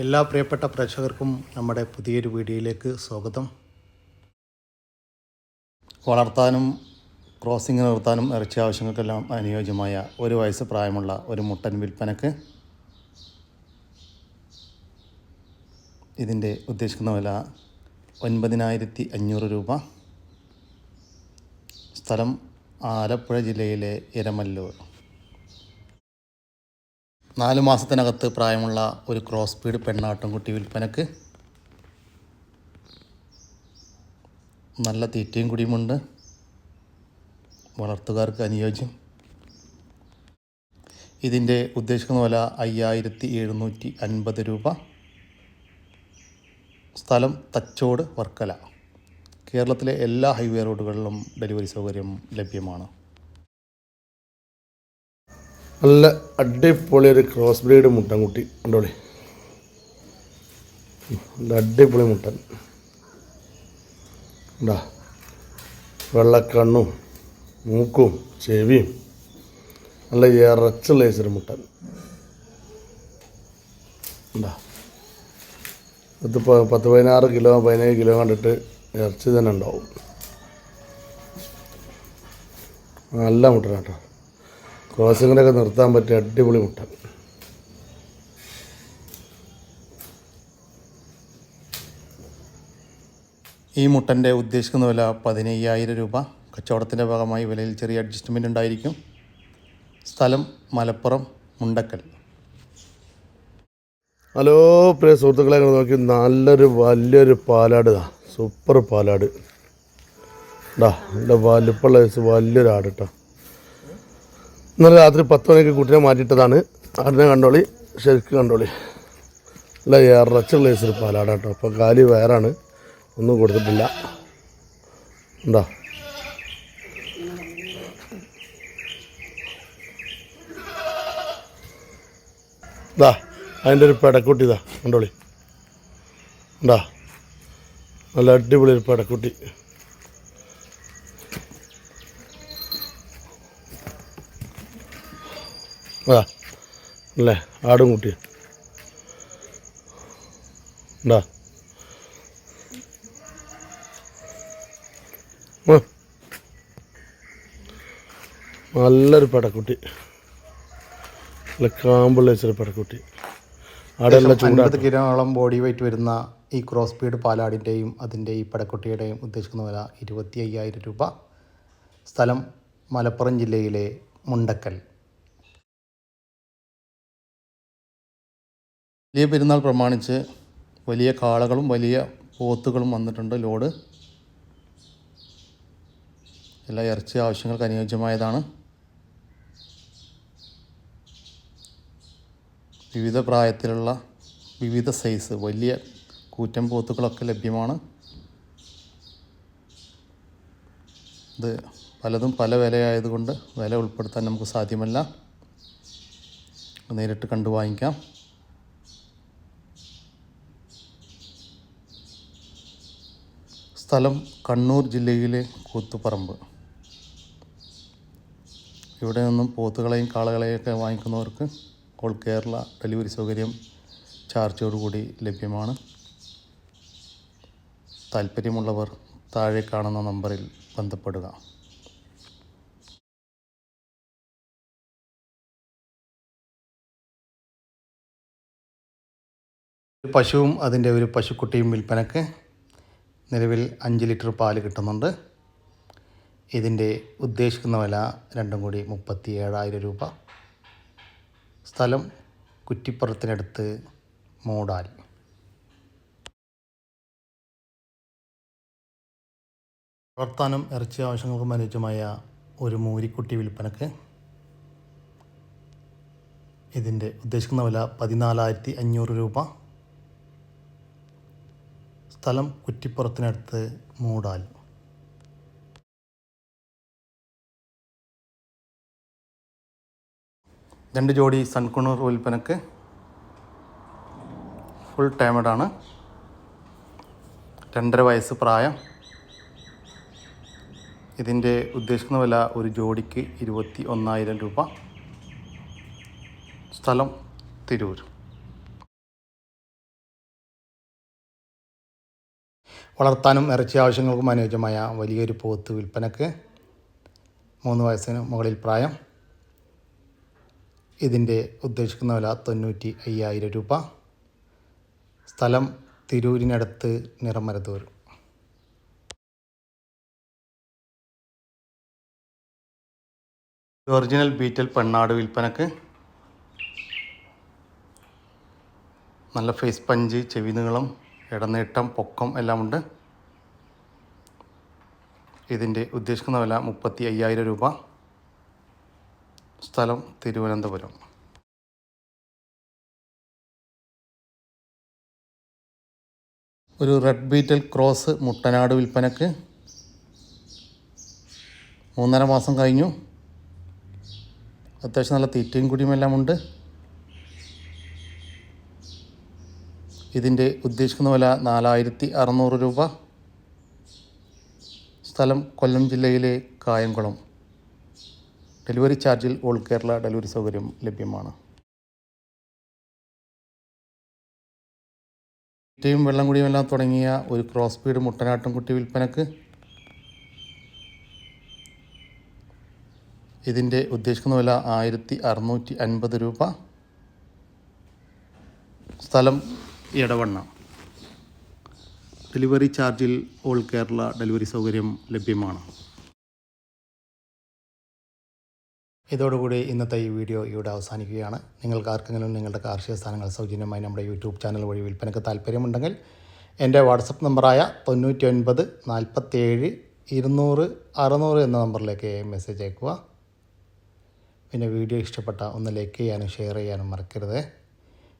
എല്ലാ പ്രിയപ്പെട്ട പ്രേക്ഷകർക്കും നമ്മുടെ പുതിയൊരു വീഡിയോയിലേക്ക് സ്വാഗതം. വളർത്താനും ക്രോസിംഗ് നിർത്താനും ഇറച്ചി ആവശ്യങ്ങൾക്കെല്ലാം അനുയോജ്യമായ ഒരു വയസ്സ് പ്രായമുള്ള ഒരു മുട്ടൻ വിൽപ്പനക്ക് ഇതിന്റെ ഉദ്ദേശിക്കുന്ന വില ഒൻപതിനായിരത്തി അഞ്ഞൂറ് രൂപ. സ്ഥലം ആലപ്പുഴ ജില്ലയിലെ എരമല്ലൂർ. നാല് മാസത്തിനകത്ത് പ്രായമുള്ള ഒരു ക്രോസ് സ്പീഡ് പെണ്ണാട്ടുംകുട്ടി വിൽപ്പനക്ക് നല്ല തീറ്റയും കുടിയുമുണ്ട്. വളർത്തുകാർക്ക് അനുയോജ്യം. ഇതിന്റെ ഉദ്ദേശിക്കുന്ന വില അയ്യായിരത്തി എഴുന്നൂറ്റി അൻപത് രൂപ. സ്ഥലം തച്ചോട് വർക്കല. കേരളത്തിലെ എല്ലാ ഹൈവേ റോഡുകളിലും ഡെലിവറി സൗകര്യം ലഭ്യമാണ്. നല്ല അടിപൊളി ഒരു ക്രോസ് ബ്രീഡ് മുട്ടൻകുട്ടി നല്ല അടിപൊളി മുട്ടൻ. ഉണ്ടാ വെള്ളക്കണ്ണും മൂക്കും ചെവിയും നല്ല ഇറച്ചുള്ള ഏച്ചൊരു മുട്ടൻ. ഉണ്ടാ പത്ത് പത്ത് പതിനാറ് കിലോ പതിനേഴ് കിലോ കണ്ടിട്ട് ഇറച്ചി തന്നെ ഉണ്ടാവും. നല്ല മുട്ടൻ കേട്ടോ ക്രോസിങ്ങിനൊക്കെ നിർത്താൻ പറ്റിയ അടിപൊളി മുട്ട. ഈ മുട്ടന്റെ ഉദ്ദേശിക്കുന്ന വില പതിനയ്യായിരം രൂപ. കച്ചവടത്തിന്റെ ഭാഗമായി വിലയിൽ ചെറിയ അഡ്ജസ്റ്റ്മെന്റ് ഉണ്ടായിരിക്കും. സ്ഥലം മലപ്പുറം മുണ്ടക്കൽ. ഹലോ പ്രിയ സുഹൃത്തുക്കളെ നോക്കി നല്ലൊരു വലിയൊരു പാലാട് സൂപ്പർ പാലാട്. ഡാ എന്റെ വലിപ്പുള്ള വലിയൊരു ആട് കേട്ടോ. ഇന്നലെ രാത്രി പത്ത് മണിക്ക് കുട്ടിനെ മാറ്റിയിട്ടതാണ്. ആടിനെ കണ്ടോളി ശരിക്കും കണ്ടോളി. അല്ല ഇറച്ചുള്ള ഏസിൽ പാലാടാട്ടോ അപ്പോൾ കാലി വയറാണ്. ഒന്നും കൊടുത്തിട്ടില്ല. ഉണ്ടോ ഇതാ അതിന്റെ ഒരു പെടക്കുട്ടി ഇതാ കണ്ടോളി. ഉണ്ടാ നല്ല അടിപൊളി ഒരു പെടക്കുട്ടി. അതാ അല്ലേ? ആടും കുട്ടി ഉണ്ടാ നല്ലൊരു പടക്കുട്ടി. നല്ല കാമ്പുള്ള ഒരു പടക്കുട്ടി. ആടെല്ലാം ചൂടാ അൻപത് കിലോളം ബോഡി വെയിറ്റ് വരുന്ന ഈ ക്രോസ് സ്പീഡ് പാലാടിന്റെയും അതിന്റെ ഈ പടക്കുട്ടിയുടെയും ഉദ്ദേശിക്കുന്ന വില ഇരുപത്തി അയ്യായിരം രൂപ. സ്ഥലം മലപ്പുറം ജില്ലയിലെ മുണ്ടക്കൽ. വലിയ പെരുന്നാൾ പ്രമാണിച്ച് വലിയ കാളകളും വലിയ പോത്തുകളും വന്നിട്ടുണ്ട്. ലോഡ് എല്ലാ ഇറച്ചി ആവശ്യങ്ങൾക്ക് അനുയോജ്യമായതാണ്. വിവിധ പ്രായത്തിലുള്ള വിവിധ സൈസ് വലിയ കൂറ്റൻ പോത്തുകളൊക്കെ ലഭ്യമാണ്. ഇത് പലതും പല വിലയായതുകൊണ്ട് വില ഉൾപ്പെടുത്താൻ നമുക്ക് സാധ്യമല്ല. നേരിട്ട് കണ്ടു വാങ്ങിക്കാം. സ്ഥലം കണ്ണൂർ ജില്ലയിലെ കൂത്തുപറമ്പ്. ഇവിടെ നിന്നും പോത്തുകളെയും കാളകളെയൊക്കെ വാങ്ങിക്കുന്നവർക്ക് ഓൾ കേരള ഡെലിവറി സൗകര്യം ചാർജോടുകൂടി ലഭ്യമാണ്. താല്പര്യമുള്ളവർ താഴെ കാണുന്ന നമ്പറിൽ ബന്ധപ്പെടുക. പശുവും അതിന്റെ ഒരു പശുക്കുട്ടിയും വിൽപ്പനക്ക് നിലവിൽ അഞ്ച് ലിറ്റർ പാൽ കിട്ടുന്നുണ്ട്. ഇതിന്റെ ഉദ്ദേശിക്കുന്ന വില രണ്ടും കൂടി മുപ്പത്തി ഏഴായിരം രൂപ. സ്ഥലം കുറ്റിപ്പുറത്തിനടുത്ത് മൂടാൽ. വളർത്താനും ഇറച്ചി ആവശ്യങ്ങൾക്കും അനുയോജ്യമായ ഒരു മൂരിക്കുട്ടി വിൽപ്പനക്ക് ഇതിന്റെ ഉദ്ദേശിക്കുന്ന വില പതിനാലായിരത്തി അഞ്ഞൂറ് രൂപ. സ്ഥലം കുറ്റിപ്പുറത്തിനടുത്ത് മൂടാൽ. രണ്ട് ജോഡി സൺകുണൂർ വിൽപ്പനക്ക് ഫുൾ ടൈമഡാണ് രണ്ടര വയസ്സ് പ്രായം. ഇതിന്റെ ഉദ്ദേശിക്കുന്ന വില ഒരു ജോഡിക്ക് ഇരുപത്തി ഒന്നായിരം രൂപ. സ്ഥലം തിരൂർ. വളർത്താനും ഇറച്ചി ആവശ്യങ്ങൾക്കും അനുയോജ്യമായ വലിയൊരു പോത്ത് വിൽപ്പനക്ക് മൂന്ന് വയസ്സിന് മുകളിൽ പ്രായം. ഇതിന്റെ ഉദ്ദേശിക്കുന്ന വില തൊണ്ണൂറ്റി അയ്യായിരം രൂപ. സ്ഥലം തിരൂരിനടുത്ത് നിറമരത്തൂർ ഒറിജിനൽ ബീറ്റൽ പെണ്ണാട് വിൽപ്പനക്ക്. നല്ല ഫേസ് പഞ്ച് ചെവി നീളം ഇടനീട്ടം പൊക്കം എല്ലാം ഉണ്ട് ഇതിന്റെ ഉദ്ദേശിക്കുന്ന വില മുപ്പത്തി അയ്യായിരം രൂപ. സ്ഥലം തിരുവനന്തപുരം. ഒരു റെഡ് ബീറ്റൽ ക്രോസ് മുട്ടനാട് വിൽപ്പനക്ക് മൂന്നര മാസം കഴിഞ്ഞു. അത്യാവശ്യം നല്ല തീറ്റയും കുടിയും എല്ലാം ഉണ്ട് ഇതിന്റെ ഉദ്ദേശിക്കുന്ന വില നാലായിരത്തി അറുന്നൂറ് രൂപ. സ്ഥലം കൊല്ലം ജില്ലയിലെ കായംകുളം. ഡെലിവറി ചാർജിൽ ഓൾ കേരള ഡെലിവറി സൗകര്യം ലഭ്യമാണ്. തീറ്റയും വെള്ളം കുടിയുമെല്ലാം തുടങ്ങിയ ഒരു ക്രോസ് പീഡ് മുട്ടനാട്ടും കുട്ടി വിൽപ്പനക്ക് ഇതിന്റെ ഉദ്ദേശിക്കുന്ന വില ആയിരത്തി അറുന്നൂറ്റി അൻപത് രൂപ. സ്ഥലം എടവണ്ണ ഡെലിവറി ചാർജിൽ ഓൾ കേരള ഡെലിവറി സൗകര്യം ലഭ്യമാണ്. ഇതോടുകൂടി ഇന്നത്തെ ഈ വീഡിയോ ഇവിടെ അവസാനിക്കുകയാണ്. നിങ്ങൾക്ക് ആർക്കെങ്കിലും നിങ്ങളുടെ കാർഷിക സ്ഥാനങ്ങൾ സൗജന്യമായി നമ്മുടെ യൂട്യൂബ് ചാനൽ വഴി വിൽപ്പനയ്ക്ക് താല്പര്യമുണ്ടെങ്കിൽ എന്റെ വാട്സപ്പ് നമ്പറായ തൊണ്ണൂറ്റി ഒൻപത് നാൽപ്പത്തേഴ് ഇരുന്നൂറ് അറുന്നൂറ് എന്ന നമ്പറിലേക്ക് മെസ്സേജ് അയക്കുക. പിന്നെ വീഡിയോ ഇഷ്ടപ്പെട്ട ഒന്ന് ലൈക്ക് ചെയ്യാനും ഷെയർ ചെയ്യാനും മറക്കരുത്.